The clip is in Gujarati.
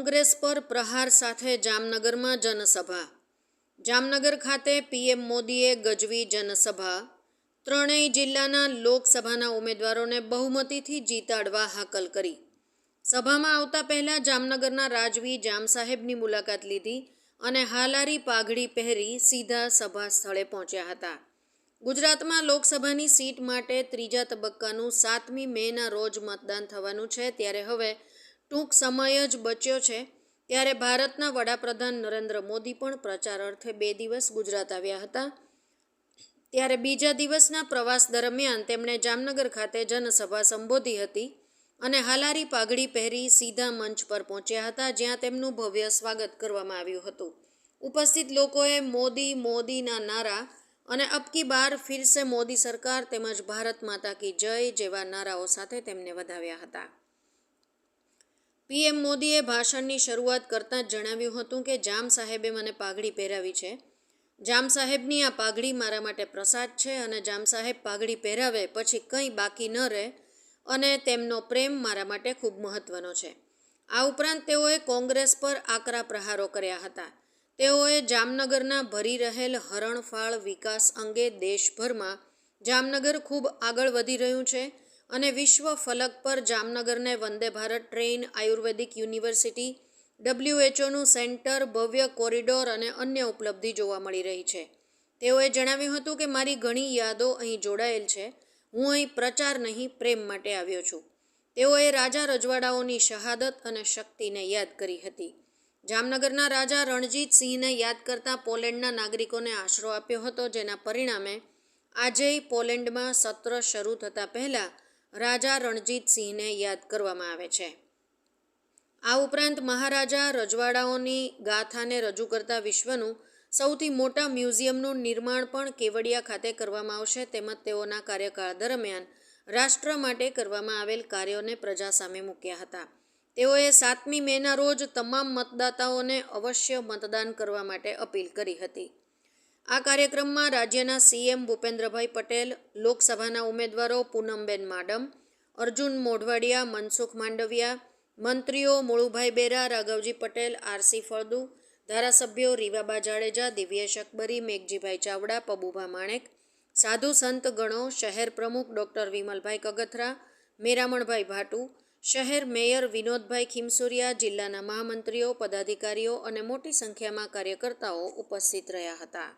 કોંગ્રેસ પર પ્રહાર સાથે જામનગરમાં જનસભા. જામનગર ખાતે પીએમ મોદીએ ગજવી જનસભા. ત્રણેય જિલ્લાના લોકસભાના ઉમેદવારોને બહુમતીથી જીતાડવા હાકલ કરી. સભામાં આવતા પહેલાં જામનગરના રાજવી જામ સાહેબની મુલાકાત લીધી અને હાલારી પાઘડી પહેરી સીધા સભા સ્થળે પહોંચ્યા હતા. ગુજરાતમાં લોકસભાની સીટ માટે ત્રીજા તબક્કાનું સાતમી મેના રોજ મતદાન થવાનું છે, ત્યારે હવે ટૂંક સમય જ બચ્યો છે, ત્યારે ભારતના વડાપ્રધાન નરેન્દ્ર મોદી પણ પ્રચાર અર્થે બે દિવસ ગુજરાત આવ્યા હતા. ત્યારે બીજા દિવસના પ્રવાસ દરમિયાન તેમણે જામનગર ખાતે જનસભા સંબોધી હતી અને હાલારી પાઘડી પહેરી સીધા મંચ પર પહોંચ્યા હતા, જ્યાં તેમનું ભવ્ય સ્વાગત કરવામાં આવ્યું હતું. ઉપસ્થિત લોકોએ મોદી, મોદીના નારા અને અબકી બાર ફિરસે મોદી સરકાર તેમજ ભારત માતા કી જય જેવા નારાઓ સાથે તેમને વધાવ્યા હતા. પીએમ મોદીએ ભાષણની શરૂઆત કરતાં જ જણાવ્યું હતું કે જામ સાહેબે મને પાઘડી પહેરાવી છે. જામ સાહેબની આ પાઘડી મારા માટે પ્રસાદ છે અને જામ સાહેબ પાઘડી પહેરાવે પછી કંઈ બાકી ન રહે અને તેમનો પ્રેમ મારા માટે ખૂબ મહત્ત્વનો છે. આ ઉપરાંત તેઓએ કોંગ્રેસ પર આકરા પ્રહારો કર્યા હતા. તેઓએ જામનગરના ભરી રહેલ હરણફાળ વિકાસ અંગે દેશભરમાં જામનગર ખૂબ આગળ વધી રહ્યું છે અને વિશ્વ ફલક પર જામનગરને વંદે ભારત ટ્રેન, આયુર્વેદિક યુનિવર્સિટી, ડબ્લ્યુએચઓનું સેન્ટર, ભવ્ય કોરિડોર અને અન્ય ઉપલબ્ધિ જોવા મળી રહી છે. તેઓએ જણાવ્યું હતું કે મારી ઘણી યાદો અહીં જોડાયેલ છે. હું અહીં પ્રચાર નહીં, પ્રેમ માટે આવ્યો છું. તેઓએ રાજા રજવાડાઓની શહાદત અને શક્તિને યાદ કરી હતી. જામનગરના રાજા રણજીત સિંહને યાદ કરતા પોલેન્ડના નાગરિકોને આશરો આપ્યો હતો, જેના પરિણામે આજેય પોલેન્ડમાં સત્ર શરૂ થતાં પહેલાં રાજા રણજીત સિંહને યાદ કરવામાં આવે છે. આ ઉપરાંત મહારાજા રજવાડાઓની ગાથાને રજૂ કરતા વિશ્વનું સૌથી મોટા મ્યુઝિયમનું નિર્માણ પણ કેવડિયા ખાતે કરવામાં આવશે, તેમજ તેઓના કાર્યકાળ દરમિયાન રાષ્ટ્ર માટે કરવામાં આવેલ કાર્યોને પ્રજા સામે મૂક્યા હતા. તેઓએ સાતમી મેના રોજ તમામ મતદાતાઓને અવશ્ય મતદાન કરવા માટે અપીલ કરી હતી. આ કાર્યક્રમમાં રાજ્યના સીએમ ભૂપેન્દ્રભાઈ પટેલ, લોકસભાના ઉમેદવારો પૂનમબેન માડમ, અર્જુન મોઢવાડિયા, મનસુખ માંડવિયા, મંત્રીઓ મુળુભાઈ બેરા, રાઘવજી પટેલ, આરસી ફળદુ, ધારાસભ્યો રીવાબા જાડેજા, દિવ્યેશ અકબરી, મેઘજીભાઈ ચાવડા, પબુભા માણેક, સાધુ સંત ગણો, શહેર પ્રમુખ ડૉક્ટર વિમલભાઈ કગથરા, મેરામણભાઈ ભાટુ, શહેર મેયર વિનોદભાઈ ખીમસુરિયા, જિલ્લાના મહામંત્રીઓ, પદાધિકારીઓ અને મોટી સંખ્યામાં કાર્યકર્તાઓ ઉપસ્થિત રહ્યા હતા.